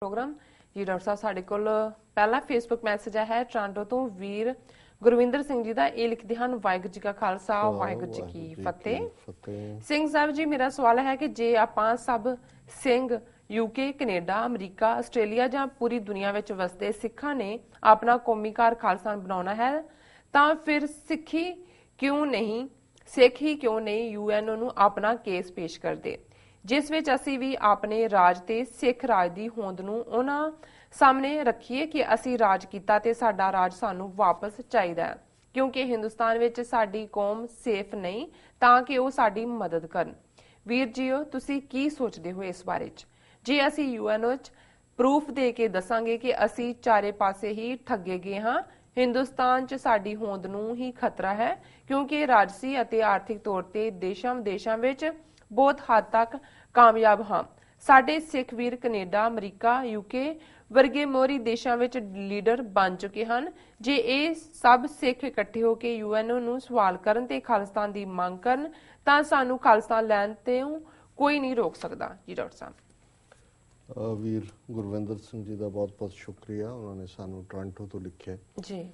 Programme. ਜੀ doctor ਸਾਹਿਬ ਸਾਡੇ ਕੋਲ ਪਹਿਲਾ ਫੇਸਬੁੱਕ ਮੈਸੇਜ ਹੈ ਟ੍ਰਾਂਟੋ ਤੋਂ ਵੀਰ ਗੁਰਵਿੰਦਰ ਸਿੰਘ ਜੀ ਦਾ। ਇਹ ਲਿਖਦੇ ਹਨ ਵਾਹਿਗੁਰੂ ਜੀ ਕਾ ਖਾਲਸਾ ਵਾਹਿਗੁਰੂ ਜੀ ਕੀ ਫਤਿਹ। ਸਿੰਘ ਸਾਹਿਬ ਜੀ ਮੇਰਾ ਸਵਾਲ ਹੈ ਕਿ ਜੇ ਆਪਾਂ ਸਭ Singh UK Canada America Australia ਜਾਂ ਪੂਰੀ ਦੁਨੀਆ ਵਿੱਚ ਵਸਦੇ ਸਿੱਖਾਂ ਨੇ ਆਪਣਾ ਕੌਮੀ ਕਾਰ ਖਾਲਸਾ ਬਣਾਉਣਾ ਹੈ ਤਾਂ ਫਿਰ ਸਿੱਖੀ ਕਿਉਂ ਨਹੀਂ? ਸਿੱਖ ਹੀ ਕਿਉਂ ਨਹੀਂ? ਯੂਐਨਓ ਨੂੰ ਆਪਣਾ ਕੇਸ ਪੇਸ਼ ਕਰਦੇ। ਜਿਸ ਵਿੱਚ ਅਸੀਂ ਵੀ ਆਪਣੇ ਰਾਜ ਤੇ ਸਿੱਖ ਰਾਜ ਦੀ ਹੋਂਦ ਨੂੰ ਉਹਨਾਂ ਸਾਹਮਣੇ ਰੱਖੀਏ ਕਿ ਅਸੀਂ ਰਾਜ ਕੀਤਾ ਤੇ ਸਾਡਾ ਰਾਜ ਸਾਨੂੰ ਵਾਪਸ ਚਾਹੀਦਾ ਹੈ। ਕਿਉਂਕਿ ਹਿੰਦੁਸਤਾਨ ਵਿੱਚ ਸਾਡੀ ਕੌਮ ਸੇਫ ਨਹੀਂ, ਤਾਂ ਕਿ ਉਹ ਸਾਡੀ ਮਦਦ ਕਰਨ। ਵੀਰ ਜੀਓ, ਤੁਸੀਂ ਕੀ ਸੋਚਦੇ ਹੋ ਇਸ ਬਾਰੇ 'ਚ? ਜੇ ਅਸੀਂ ਯੂਐਨਓ 'ਚ ਪ੍ਰੂਫ ਦੇ ਕੇ ਦੱਸਾਂਗੇ ਕਿ ਅਸੀਂ ਚਾਰੇ ਪਾਸੇ ਹੀ ਠੱਗੇ ਗਏ ਹਾਂ, ਹਿੰਦੁਸਤਾਨ 'ਚ ਸਾਡੀ ਹੋਂਦ ਨੂੰ ਹੀ ਖਤਰਾ ਹੈ, ਕਿਉਂਕਿ ਰਾਜਸੀ ਅਤੇ ਆਰਥਿਕ ਤੌਰ ਤੇ ਦੇਸ਼ਾਂ ਵਿਦੇਸ਼ਾਂ ਵਿੱਚ ਬਹੁਤ ਹੱਦ ਤੱਕ ਕਾਮਯਾਬ ਹਾਂ। ਸਾਡੇ ਸਿੱਖ ਵੀਰ ਕੈਨੇਡਾ ਅਮਰੀਕਾ ਯੂਕੇ ਵਰਗੇ ਮੋਰੀ ਦੇਸ਼ਾਂ ਵਿੱਚ ਲੀਡਰ ਬਣ ਚੁੱਕੇ ਹਨ। ਜੇ ਇਹ ਸਭ ਸਿੱਖ ਇਕੱਠੇ ਹੋ ਕੇ ਯੂਐਨਓ ਨੂੰ ਸਵਾਲ ਕਰਨ ਤੇ ਖਾਲਿਸਤਾਨ ਦੀ ਮੰਗ ਕਰਨ ਤਾਂ ਸਾਨੂੰ ਖਾਲਿਸਤਾਨ ਲੈਣ ਤੇ ਕੋਈ ਨਹੀਂ ਰੋਕ ਸਕਦਾ। ਜੀ ਡਾਕਟਰ ਸਾਹਿਬ। ਵੀਰ ਗੁਰਵਿੰਦਰ ਸਿੰਘ ਜੀ ਦਾ ਬਹੁਤ-ਬਹੁਤ ਸ਼ੁਕਰੀਆ। ਉਹਨਾਂ ਨੇ ਸਾਨੂੰ ਟੋਰਾਂਟੋ ਤੋਂ ਲਿਖਿਆ। ਜੀ।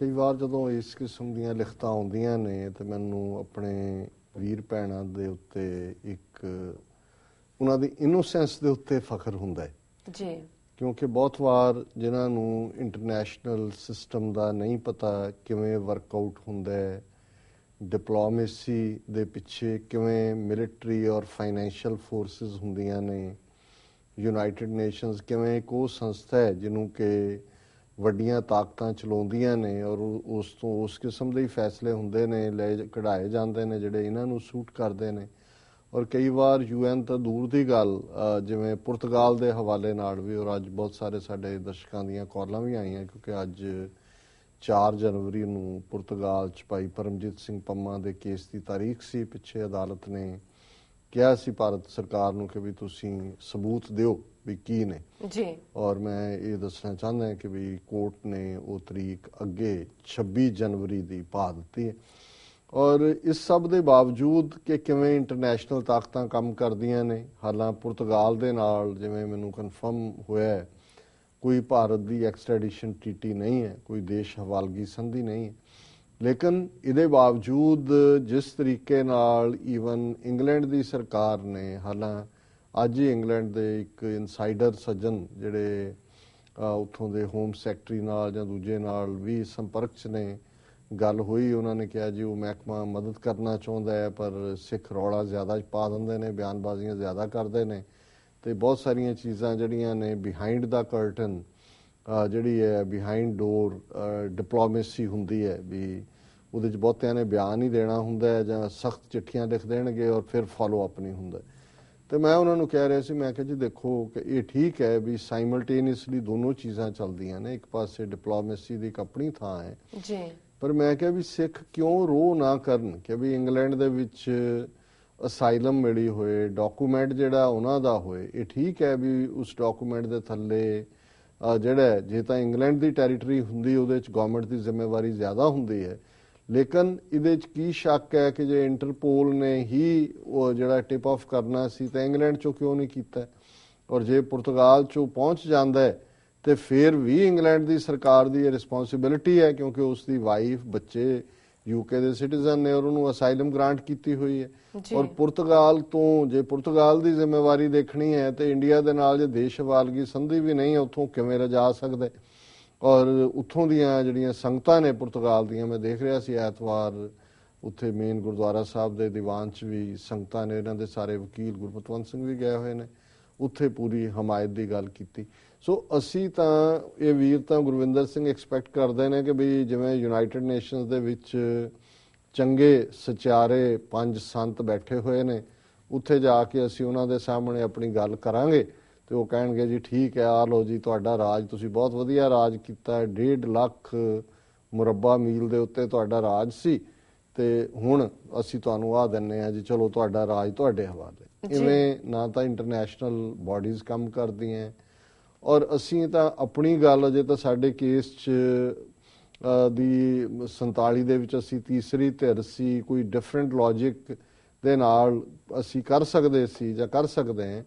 ਕਈ ਵਾਰ ਜਦੋਂ ਇਸ ਕਿਸਮ ਦੀਆਂ ਲਿਖਤਾਂ ਆਉਂਦੀਆਂ ਨੇ ਤੇ ਮੈਨੂੰ ਆਪਣੇ ਵੀਰ ਭੈਣਾਂ ਦੇ ਉੱਤੇ ਇੱਕ ਉਹਨਾਂ ਦੀ ਇਨੋਸੈਂਸ ਦੇ ਉੱਤੇ ਫਖਰ ਹੁੰਦਾ ਹੈ। ਜੀ। ਕਿਉਂਕਿ ਬਹੁਤ ਵਾਰ ਜਿਨ੍ਹਾਂ ਨੂੰ ਇੰਟਰਨੈਸ਼ਨਲ ਸਿਸਟਮ ਦਾ ਨਹੀਂ ਪਤਾ ਕਿਵੇਂ ਵਰਕਆਊਟ ਹੁੰਦਾ ਹੈ ਡਿਪਲੋਮੇਸੀ ਦੇ ਪਿੱਛੇ ਕਿਵੇਂ ਮਿਲਟਰੀ ਔਰ ਫਾਈਨੈਂਸ਼ੀਅਲ ਫੋਰਸਸ ਹੁੰਦੀਆਂ ਨੇ ਯੂਨਾਈਟਿਡ ਨੇਸ਼ਨਸ ਕਿਵੇਂ ਇੱਕ ਉਹ ਸੰਸਥਾ ਹੈ ਜਿਹਨੂੰ ਕਿ ਵੱਡੀਆਂ ਤਾਕਤਾਂ ਚਲਾਉਂਦੀਆਂ ਨੇ ਔਰ ਉਸ ਤੋਂ ਉਸ ਕਿਸਮ ਦੇ ਹੀ ਫੈਸਲੇ ਹੁੰਦੇ ਨੇ, ਲੈ ਕਢਾਏ ਜਾਂਦੇ ਨੇ ਜਿਹੜੇ ਇਹਨਾਂ ਨੂੰ ਸੂਟ ਕਰਦੇ ਨੇ। ਔਰ ਕਈ ਵਾਰ ਯੂਐਨ ਤਾਂ ਦੂਰ ਦੀ ਗੱਲ ਜਿਵੇਂ ਪੁਰਤਗਾਲ ਦੇ ਹਵਾਲੇ ਨਾਲ ਵੀ ਔਰ ਅੱਜ ਬਹੁਤ ਸਾਰੇ ਸਾਡੇ ਦਰਸ਼ਕਾਂ ਦੀਆਂ ਕਾਲਾਂ ਵੀ ਆਈਆਂ ਕਿਉਂਕਿ ਅੱਜ 4 ਜਨਵਰੀ ਨੂੰ ਪੁਰਤਗਾਲ ਚ ਭਾਈ ਪਰਮਜੀਤ ਸਿੰਘ ਪੰਮਾ ਦੇ ਕੇਸ ਦੀ ਤਾਰੀਖ ਸੀ, ਪਿੱਛੇ ਅਦਾਲਤ ਨੇ ਕਿਹਾ ਸੀ ਭਾਰਤ ਸਰਕਾਰ ਨੂੰ ਕਿ ਵੀ ਤੁਸੀਂ ਸਬੂਤ ਦਿਓ ਵੀ ਕੀ ਨੇ। ਜੀ। ਔਰ ਮੈਂ ਇਹ ਦੱਸਣਾ ਚਾਹੁੰਦਾ ਹਾਂ ਕਿ ਵੀ ਕੋਰਟ ਨੇ ਉਹ ਤਰੀਕ ਅੱਗੇ 26 ਜਨਵਰੀ ਦੀ ਪਾ ਦਿੱਤੀ ਹੈ। ਔਰ ਇਸ ਸਭ ਦੇ ਬਾਵਜੂਦ ਕਿ ਕਿਵੇਂ ਇੰਟਰਨੈਸ਼ਨਲ ਤਾਕਤਾਂ ਕੰਮ ਕਰਦੀਆਂ ਨੇ ਹਾਲਾਂ ਪੁਰਤਗਾਲ ਦੇ ਨਾਲ ਜਿਵੇਂ ਮੈਨੂੰ ਕਨਫਰਮ ਹੋਇਆ ਹੈ ਕੋਈ ਭਾਰਤ ਦੀ ਐਕਸਟ੍ਰੈਡੀਸ਼ਨ ਟ੍ਰੀਟੀ ਨਹੀਂ ਹੈ ਕੋਈ ਦੇਸ਼ ਹਵਾਲਗੀ ਸੰਧੀ ਨਹੀਂ ਹੈ। ਲੇਕਿਨ ਇਹਦੇ ਬਾਵਜੂਦ ਜਿਸ ਤਰੀਕੇ ਨਾਲ ਈਵਨ ਇੰਗਲੈਂਡ ਦੀ ਸਰਕਾਰ ਨੇ, ਹਾਲਾਂ ਅੱਜ ਹੀ ਇੰਗਲੈਂਡ ਦੇ ਇੱਕ ਇਨਸਾਈਡਰ ਸੱਜਣ ਜਿਹੜੇ ਉੱਥੋਂ ਦੇ ਹੋਮ ਸੈਕਟਰੀ ਨਾਲ ਜਾਂ ਦੂਜੇ ਨਾਲ ਵੀ ਸੰਪਰਕ 'ਚ ਨੇ, ਗੱਲ ਹੋਈ, ਉਹਨਾਂ ਨੇ ਕਿਹਾ ਜੀ ਉਹ ਮਹਿਕਮਾ ਮਦਦ ਕਰਨਾ ਚਾਹੁੰਦਾ ਹੈ, ਪਰ ਸਿੱਖ ਰੌਲਾ ਜ਼ਿਆਦਾ ਪਾ ਦਿੰਦੇ ਨੇ, ਬਿਆਨਬਾਜ਼ੀਆਂ ਜ਼ਿਆਦਾ ਕਰਦੇ ਨੇ ਤੇ ਬਹੁਤ ਸਾਰੀਆਂ ਚੀਜ਼ਾਂ ਜਿਹੜੀਆਂ ਨੇ ਬਿਹਾਈਂਡ ਦਾ ਕਰਟਨ ਜਿਹੜੀ ਹੈ ਬਿਹਾਈਂਡ ਡੋਰ ਡਿਪਲੋਮੇਸੀ ਹੁੰਦੀ ਹੈ ਵੀ ਉਹਦੇ ਚ ਬਹੁਤਿਆਂ ਨੇ ਬਿਆਨ ਹੀ ਦੇਣਾ ਹੁੰਦਾ ਹੈ ਜਾਂ ਸਖਤ ਚਿੱਠੀਆਂ ਲਿਖ ਦੇਣਗੇ ਔਰ ਫਿਰ ਫਾਲੋ ਅਪ ਨਹੀਂ ਹੁੰਦਾ। ਤੇ ਮੈਂ ਉਹਨਾਂ ਨੂੰ ਕਹਿ ਰਿਹਾ ਸੀ ਮੈਂ ਕਿਹਾ ਜੀ ਦੇਖੋ ਕਿ ਇਹ ਠੀਕ ਹੈ ਵੀ ਸਾਈਮਲਟੇਨੀਅਸਲੀ ਦੋਨੋਂ ਚੀਜ਼ਾਂ ਚੱਲਦੀਆਂ ਨੇ ਇੱਕ ਪਾਸੇ ਡਿਪਲੋਮੇਸੀ ਦੀ ਇੱਕ ਆਪਣੀ ਥਾਂ ਹੈ। ਜੀ। ਪਰ ਮੈਂ ਕਿਹਾ ਵੀ ਸਿੱਖ ਕਿਉਂ ਰੋ ਨਾ ਕਰਨ ਕਿ ਵੀ ਇੰਗਲੈਂਡ ਦੇ ਵਿੱਚ ਅਸਾਈਲਮ ਮਿਲੀ ਹੋਏ ਡਾਕੂਮੈਂਟ ਜਿਹੜਾ ਉਹਨਾਂ ਦਾ ਹੋਏ ਇਹ ਠੀਕ ਹੈ ਵੀ ਉਸ ਡਾਕੂਮੈਂਟ ਦੇ ਥੱਲੇ ਜਿਹੜਾ ਜੇ ਤਾਂ ਇੰਗਲੈਂਡ ਦੀ ਟੈਰੀਟਰੀ ਹੁੰਦੀ, ਉਹਦੇ ਵਿੱਚ ਗਵਰਨਮੈਂਟ ਦੀ ਜ਼ਿੰਮੇਵਾਰੀ ਜ਼ਿਆਦਾ ਹੁੰਦੀ ਹੈ। ਲੇਕਿਨ ਇਹਦੇ ਵਿੱਚ ਕੀ ਸ਼ੱਕ ਹੈ ਕਿ ਜੇ ਇੰਟਰਪੋਲ ਨੇ ਹੀ ਉਹ ਜਿਹੜਾ ਟਿਪ ਆਫ ਕਰਨਾ ਸੀ, ਤਾਂ ਇੰਗਲੈਂਡ ਚੋਂ ਕਿਉਂ ਨਹੀਂ ਕੀਤਾ? ਔਰ ਜੇ ਪੁਰਤਗਾਲ ਚੋਂ ਪਹੁੰਚ ਜਾਂਦਾ ਹੈ, ਤੇ ਫਿਰ ਵੀ ਇੰਗਲੈਂਡ ਦੀ ਸਰਕਾਰ ਦੀ ਇਹ ਰਿਸਪੌਂਸਿਬਿਲਿਟੀ ਹੈ, ਕਿਉਂਕਿ ਉਸ ਦੀ ਵਾਈਫ ਬੱਚੇ ਯੂਕੇ ਦੇ ਸਿਟੀਜ਼ਨ ਨੇ ਔਰ ਉਹਨੂੰ ਅਸਾਈਲਮ ਗ੍ਰਾਂਟ ਕੀਤੀ ਹੋਈ ਹੈ। ਔਰ ਪੁਰਤਗਾਲ ਤੋਂ ਜੇ ਪੁਰਤਗਾਲ ਦੀ ਜ਼ਿੰਮੇਵਾਰੀ ਦੇਖਣੀ ਹੈ ਤੇ ਇੰਡੀਆ ਦੇ ਨਾਲ ਜੇ ਦੇਸ਼ ਹਵਾਲਗੀ ਸੰਧੀ ਵੀ ਨਹੀਂ ਹੈ ਉੱਥੋਂ ਕਿਵੇਂ ਰਜਾ ਸਕਦਾ? ਔਰ ਉੱਥੋਂ ਦੀਆਂ ਜਿਹੜੀਆਂ ਸੰਗਤਾਂ ਨੇ ਪੁਰਤਗਾਲ ਦੀਆਂ ਮੈਂ ਦੇਖ ਰਿਹਾ ਸੀ ਐਤਵਾਰ ਉੱਥੇ ਮੇਨ ਗੁਰਦੁਆਰਾ ਸਾਹਿਬ ਦੇ ਦੀਵਾਨ 'ਚ ਵੀ ਸੰਗਤਾਂ ਨੇ ਇਹਨਾਂ ਦੇ ਸਾਰੇ ਵਕੀਲ ਗੁਰਪਤਵੰਤ ਸਿੰਘ ਵੀ ਗਏ ਹੋਏ ਨੇ ਉੱਥੇ ਪੂਰੀ ਹਮਾਇਤ ਦੀ ਗੱਲ ਕੀਤੀ। ਸੋ ਅਸੀਂ ਤਾਂ ਇਹ ਵੀਰ ਤਾਂ ਗੁਰਵਿੰਦਰ ਸਿੰਘ ਐਕਸਪੈਕਟ ਕਰਦੇ ਨੇ ਕਿ ਵੀ ਜਿਵੇਂ ਯੂਨਾਈਟਿਡ ਨੇਸ਼ਨਸ ਦੇ ਵਿੱਚ ਚੰਗੇ, ਸਚਾਰੇ ਪੰਜ ਸੰਤ ਬੈਠੇ ਹੋਏ ਨੇ, ਉੱਥੇ ਜਾ ਕੇ ਅਸੀਂ ਉਹਨਾਂ ਦੇ ਸਾਹਮਣੇ ਆਪਣੀ ਗੱਲ ਕਰਾਂਗੇ ਤੇ ਉਹ ਕਹਿਣਗੇ, ਜੀ ਠੀਕ ਹੈ ਆ ਲਓ ਜੀ, ਤੁਹਾਡਾ ਰਾਜ, ਤੁਸੀਂ ਬਹੁਤ ਵਧੀਆ ਰਾਜ ਕੀਤਾ 1.5 ਲੱਖ ਮੁਰੱਬਾ ਮੀਲ ਦੇ ਉੱਤੇ ਤੁਹਾਡਾ ਰਾਜ ਸੀ। ਤੇ ਹੁਣ ਅਸੀਂ ਤੁਹਾਨੂੰ ਆ ਦਿੰਨੇ ਆ ਜੀ ਚਲੋ ਤੁਹਾਡਾ ਰਾਜ ਤੁਹਾਡੇ ਹਵਾਲੇ। ਜੀ। ਇਵੇਂ ਨਾ ਤਾਂ ਇੰਟਰਨੈਸ਼ਨਲ ਬਾਡੀਜ਼ ਕੰਮ ਕਰਦੀਆਂ ਔਰ ਅਸੀਂ ਤਾਂ ਆਪਣੀ ਗੱਲ ਅਜੇ ਤਾਂ ਸਾਡੇ ਕੇਸ 'ਚ ਦੀ 47 ਦੇ ਵਿੱਚ ਅਸੀਂ ਤੀਸਰੀ ਧਿਰ ਸੀ ਕੋਈ ਡਿਫਰੈਂਟ ਲੌਜੀਕ ਦੇ ਨਾਲ ਅਸੀਂ ਕਰ ਸਕਦੇ ਸੀ ਜਾਂ ਕਰ ਸਕਦੇ ਹਾਂ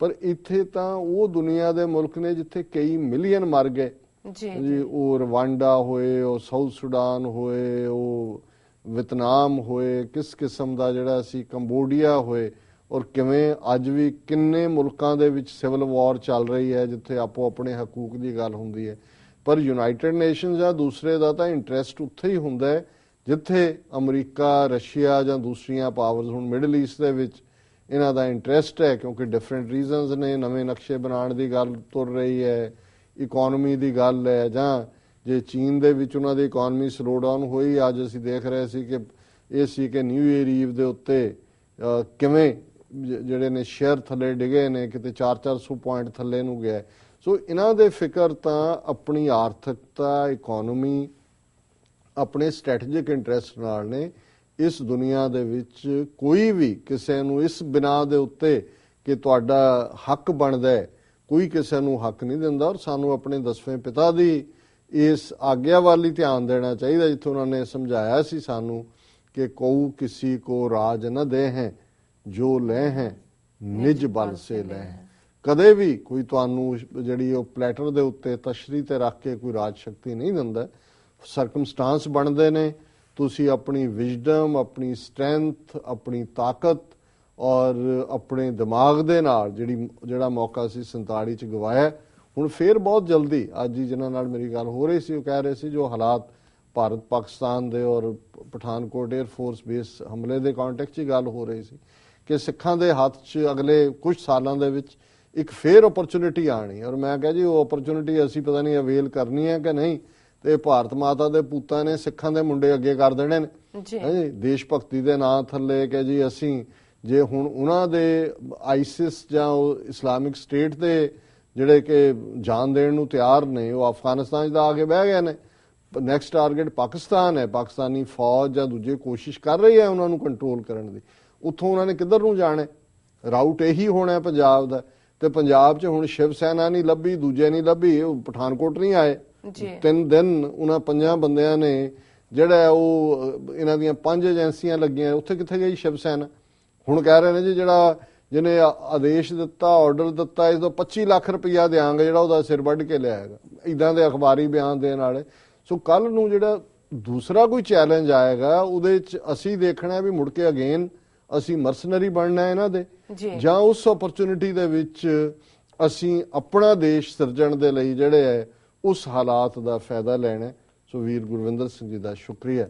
ਪਰ ਇੱਥੇ ਤਾਂ ਉਹ ਦੁਨੀਆ ਦੇ ਮੁਲਕ ਨੇ ਜਿੱਥੇ ਕਈ ਮਿਲੀਅਨ ਮਰ ਗਏ। ਜੀ। ਜੀ ਉਹ ਰਵਾਂਡਾ ਹੋਏ ਉਹ ਸਾਊਥ ਸੁਡਾਨ ਹੋਏ ਉਹ ਵਿਤਨਾਮ ਹੋਏ, ਕਿਸ ਕਿਸਮ ਦਾ ਜਿਹੜਾ ਸੀ ਕੰਬੋਡੀਆ ਹੋਏ, ਔਰ ਕਿਵੇਂ ਅੱਜ ਵੀ ਕਿੰਨੇ ਮੁਲਕਾਂ ਦੇ ਵਿੱਚ ਸਿਵਲ ਵਾਰ ਚੱਲ ਰਹੀ ਹੈ, ਜਿੱਥੇ ਆਪੋ ਆਪਣੇ ਹਕੂਕ ਦੀ ਗੱਲ ਹੁੰਦੀ ਹੈ। ਪਰ ਯੂਨਾਈਟਿਡ ਨੇਸ਼ਨਸ ਜਾਂ ਦੂਸਰੇ ਦਾ ਤਾਂ ਇੰਟਰਸਟ ਉੱਥੇ ਹੀ ਹੁੰਦਾ ਹੈ, ਜਿੱਥੇ ਅਮਰੀਕਾ, ਰਸ਼ੀਆ ਜਾਂ ਦੂਸਰੀਆਂ ਪਾਵਰਸ ਹੁਣ ਮਿਡਲ ਈਸਟ ਦੇ ਵਿੱਚ ਇਹਨਾਂ ਦਾ ਇੰਟਰਸਟ ਹੈ, ਕਿਉਂਕਿ ਡਿਫਰੈਂਟ ਰੀਜ਼ਨਸ ਨੇ, ਨਵੇਂ ਨਕਸ਼ੇ ਬਣਾਉਣ ਦੀ ਗੱਲ ਤੁਰ ਰਹੀ ਹੈ ਇਕਨੋਮੀ ਦੀ ਗੱਲ ਹੈ ਜਾਂ ਜੇ ਚੀਨ ਦੇ ਵਿੱਚ ਉਹਨਾਂ ਦੀ ਇਕਨੋਮੀ ਸਲੋ ਡਾਊਨ ਹੋਈ, ਅੱਜ ਅਸੀਂ ਦੇਖ ਰਹੇ ਸੀ ਕਿ ਇਹ ਸੀ ਕਿ ਨਿਊ ਈਅਰ ਈਵ ਦੇ ਉੱਤੇ ਕਿਵੇਂ ਜਿਹੜੇ ਨੇ ਸ਼ੇਅਰ ਥੱਲੇ ਡਿਗੇ ਨੇ, ਕਿਤੇ 4-400 ਪੁਆਇੰਟ ਥੱਲੇ ਨੂੰ ਗਿਆ ਸੋ ਇਹਨਾਂ ਦੇ ਫਿਕਰ ਤਾਂ ਆਪਣੀ ਆਰਥਿਕਤਾ ਇਕਨੋਮੀ ਆਪਣੇ ਸਟ੍ਰੈਟੇਜਿਕ ਇੰਟਰਸਟ ਨਾਲ ਨੇ। ਇਸ ਦੁਨੀਆ ਦੇ ਵਿੱਚ ਕੋਈ ਵੀ ਕਿਸੇ ਨੂੰ ਇਸ ਬਿਨਾ ਦੇ ਉੱਤੇ ਕਿ ਤੁਹਾਡਾ ਹੱਕ ਬਣਦਾ ਹੈ, ਕੋਈ ਕਿਸੇ ਨੂੰ ਹੱਕ ਨਹੀਂ ਦਿੰਦਾ। ਔਰ ਸਾਨੂੰ ਆਪਣੇ ਦਸਵੇਂ ਪਿਤਾ ਦੀ ਇਸ ਆਗਿਆ ਵਾਲੀ ਧਿਆਨ ਦੇਣਾ ਚਾਹੀਦਾ ਜਿੱਥੇ ਉਹਨਾਂ ਨੇ ਸਮਝਾਇਆ ਸੀ ਸਾਨੂੰ ਕਿ ਕਉ ਕਿਸੇ ਕੋ ਰਾਜ ਨ ਦੇ ਹੈ ਜੋ ਲੈ ਹੈ ਨਿਜ ਬਲ ਸੇ ਲੈ ਹੈ ਕਦੇ ਵੀ ਕੋਈ ਤੁਹਾਨੂੰ ਜਿਹੜੀ ਉਹ ਪਲੇਟਰ ਦੇ ਉੱਤੇ ਤਸ਼ਰੀ ਤੇ ਰੱਖ ਕੇ ਕੋਈ ਰਾਜ ਸ਼ਕਤੀ ਨਹੀਂ ਦਿੰਦਾ। ਸਰਕਮਸਟਾਂਸ ਬਣਦੇ ਨੇ ਤੁਸੀਂ ਆਪਣੀ ਵਿਜ਼ਡਮ ਆਪਣੀ ਸਟਰੈਂਥ ਆਪਣੀ ਤਾਕਤ ਔਰ ਆਪਣੇ ਦਿਮਾਗ ਦੇ ਨਾਲ ਜਿਹੜੀ ਜਿਹੜਾ ਮੌਕਾ ਸੀ 47 ਚ ਗਵਾਇਆ ਹੁਣ ਫੇਰ ਬਹੁਤ ਜਲਦੀ ਅੱਜ ਹੀ ਜਿਨ੍ਹਾਂ ਨਾਲ ਮੇਰੀ ਗੱਲ ਹੋ ਰਹੀ ਸੀ ਉਹ ਕਹਿ ਰਹੇ ਸੀ ਜੋ ਹਾਲਾਤ ਭਾਰਤ ਪਾਕਿਸਤਾਨ ਦੇ ਔਰ ਪਠਾਨਕੋਟ 에ਅਰ ਫੋਰਸ ਬੇਸ ਹਮਲੇ ਦੇ ਕੰਟੈਕਟ 'ਚ ਗੱਲ ਹੋ ਰਹੀ ਸੀ ਕਿ ਸਿੱਖਾਂ ਦੇ ਹੱਥ 'ਚ ਅਗਲੇ ਕੁਝ ਸਾਲਾਂ ਦੇ ਵਿੱਚ ਇੱਕ ਫੇਰ ਓਪਰਚੁਨਿਟੀ ਆਣੀ ਔਰ ਮੈਂ ਕਿਹਾ ਜੀ ਉਹ ਓਪਰਚੁਨਿਟੀ ਅਸੀਂ ਪਤਾ ਨਹੀਂ ਅਵੇਲ ਕਰਨੀ ਹੈ ਕਿ ਨਹੀਂ। ਤੇ ਭਾਰਤ ਮਾਤਾ ਦੇ ਪੂਤਾਂ ਨੇ ਸਿੱਖਾਂ ਦੇ ਮੁੰਡੇ ਅੱਗੇ ਕਰ ਦੇਣੇ ਨੇ। ਜੀ। ਦੇਸ਼ ਭਗਤੀ ਦੇ ਨਾਂ ਥੱਲੇ ਕਿ ਜੀ ਅਸੀਂ ਜੇ ਹੁਣ ਉਹਨਾਂ ਦੇ ਆਈਸਿਸ ਜਾਂ ਉਹ ਇਸਲਾਮਿਕ ਸਟੇਟ ਦੇ ਜਿਹੜੇ ਕਿ ਜਾਨ ਦੇਣ ਨੂੰ ਤਿਆਰ ਨੇ ਉਹ ਅਫਗਾਨਿਸਤਾਨ 'ਚ ਤਾਂ ਆ ਕੇ ਬਹਿ ਗਏ ਨੇ। ਨੈਕਸਟ ਟਾਰਗੇਟ ਪਾਕਿਸਤਾਨ ਹੈ। ਪਾਕਿਸਤਾਨੀ ਫੌਜ ਜਾਂ ਦੂਜੇ ਕੋਸ਼ਿਸ਼ ਕਰ ਰਹੀ ਹੈ ਉਹਨਾਂ ਨੂੰ ਕੰਟਰੋਲ ਕਰਨ ਦੀ। ਉੱਥੋਂ ਉਹਨਾਂ ਨੇ ਕਿੱਧਰ ਨੂੰ ਜਾਣਾ? ਰਾਊਟ ਇਹੀ ਹੋਣਾ ਹੈ ਪੰਜਾਬ ਦਾ। ਤੇ ਪੰਜਾਬ 'ਚ ਹੁਣ ਸ਼ਿਵ ਸੈਨਾ ਨਹੀਂ ਲੱਭੀ ਦੂਜੇ ਨਹੀਂ ਲੱਭੀ ਉਹ ਪਠਾਨਕੋਟ ਨਹੀਂ ਆਏ। ਜੀ। ਤਿੰਨ ਦਿਨ ਉਹਨਾਂ ਪੰਜਾਂ ਬੰਦਿਆਂ ਨੇ ਜਿਹੜਾ ਉਹ ਇਹਨਾਂ ਦੀਆਂ ਪੰਜ ਏਜੰਸੀਆਂ ਲੱਗੀਆਂ। ਉੱਥੇ ਕਿੱਥੇ ਗਈ ਸ਼ਿਵ ਸੈਨਾ? ਹੁਣ ਕਹਿ ਰਹੇ ਨੇ ਜੀ ਜਿਹੜਾ ਜਿਹਨੇ ਆਦੇਸ਼ ਦਿੱਤਾ ਆਰਡਰ ਦਿੱਤਾ ਇਸ ਤੋਂ 25 ਲੱਖ ਰੁਪਇਆ ਦੇਾਂਗੇ ਜਿਹੜਾ ਉਹਦਾ ਸਿਰ ਵੱਢ ਕੇ ਲਿਆਏਗਾ। ਇਦਾਂ ਦੇ ਅਖਬਾਰੀ ਬਿਆਨ ਦੇਣ ਵਾਲੇ। ਸੋ ਕੱਲ ਨੂੰ ਜਿਹੜਾ ਦੂਸਰਾ ਕੋਈ ਚੈਲੰਜ ਆਏਗਾ ਉਹਦੇ ਚ ਅਸੀਂ ਦੇਖਣਾ ਹੈ ਵੀ ਮੁੜ ਕੇ ਅਗੇਨ ਅਸੀਂ ਮਰਸਨਰੀ ਬਣਨਾ ਹੈ ਇਹਨਾਂ ਦੇ। ਜੀ। ਉਸ ਓਪਰਚੁਨਿਟੀ ਦੇ ਵਿੱਚ ਅਸੀਂ ਆਪਣਾ ਦੇਸ਼ ਸਿਰਜਣ ਦੇ ਲਈ ਜਿਹੜੇ ਹੈ ਉਸ ਹਾਲਾਤ ਦਾ ਫਾਇਦਾ ਲੈਣਾ। ਸੋ ਵੀਰ ਗੁਰਵਿੰਦਰ ਸਿੰਘ ਜੀ ਦਾ ਸ਼ੁਕਰੀਆ।